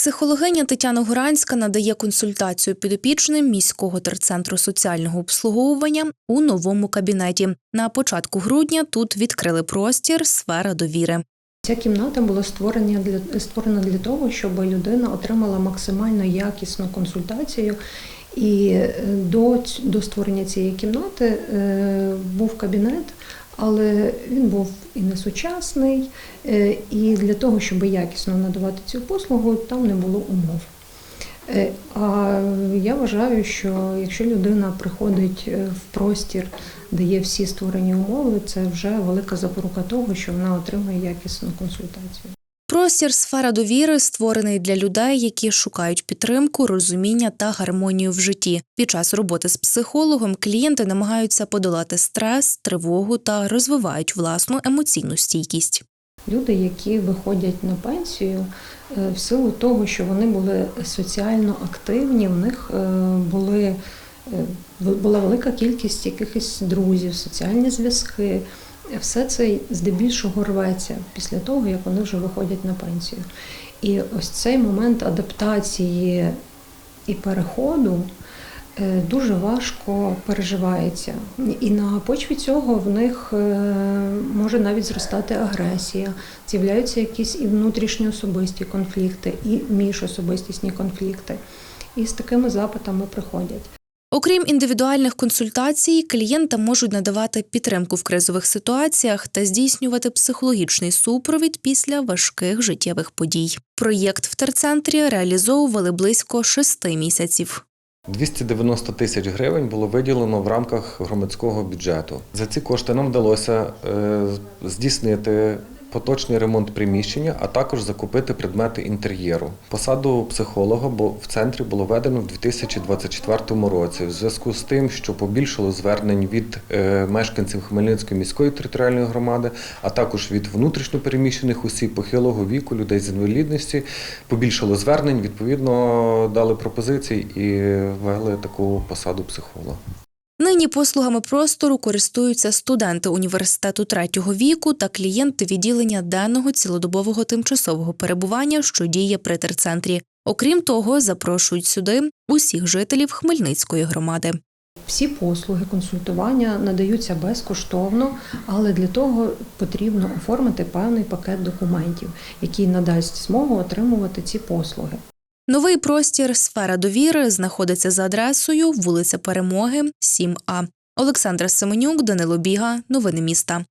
Психологиня Тетяна Гуранська надає консультацію підопічним міського терцентру соціального обслуговування у новому кабінеті. На початку грудня тут відкрили простір сфера довіри. Ця кімната була створена для створена для того, щоб людина отримала максимально якісну консультацію. І е, до, до створення цієї кімнати е, був кабінет, але він був і несучасний, сучасний, і для того, щоб якісно надавати цю послугу, там не було умов. Е, А я вважаю, що якщо людина приходить е, в простір, де є всі створені умови, це вже велика запорука того, що вона отримає якісну консультацію. Простір сфера довіри створений для людей, які шукають підтримку, розуміння та гармонію в житті. Під час роботи з психологом клієнти намагаються подолати стрес, тривогу та розвивають власну емоційну стійкість. Люди, які виходять на пенсію, е, в силу того, що вони були соціально активні, в них е, були, е, була велика кількість якихось друзів, соціальні зв'язки. Все це здебільшого рветься після того, як вони вже виходять на пенсію. І ось цей момент адаптації і переходу е, дуже важко переживається. І на почві цього в них е, може навіть зростати агресія, з'являються якісь і внутрішні особисті конфлікти, і міжособистісні конфлікти. І з такими запитами приходять. Окрім індивідуальних консультацій, клієнтам можуть надавати підтримку в кризових ситуаціях та здійснювати психологічний супровід після важких життєвих подій. Проєкт в терцентрі реалізовували близько шести місяців. 290 тисяч гривень було виділено в рамках громадського бюджету. За ці кошти нам вдалося е, здійснити поточний ремонт приміщення, а також закупити предмети інтер'єру. Посаду психолога в центрі було введено в 2024 році. В зв'язку з тим, що побільшало звернень від е, мешканців Хмельницької міської територіальної громади, а також від внутрішньопереміщених осіб похилого віку, людей з інвалідності, побільшало звернень. Відповідно, дали пропозиції і ввели таку посаду психолога. Нині послугами простору користуються студенти університету третього віку та клієнти відділення денного цілодобового тимчасового перебування, що діє при терцентрі. Окрім того, запрошують сюди усіх жителів Хмельницької громади. Всі послуги консультування надаються безкоштовно, але для того потрібно оформити певний пакет документів, який надасть змогу отримувати ці послуги. Новий простір сфера довіри знаходиться за адресою вулиця Перемоги, 7А. Олександра Семенюк, Данило Біга. Новини міста.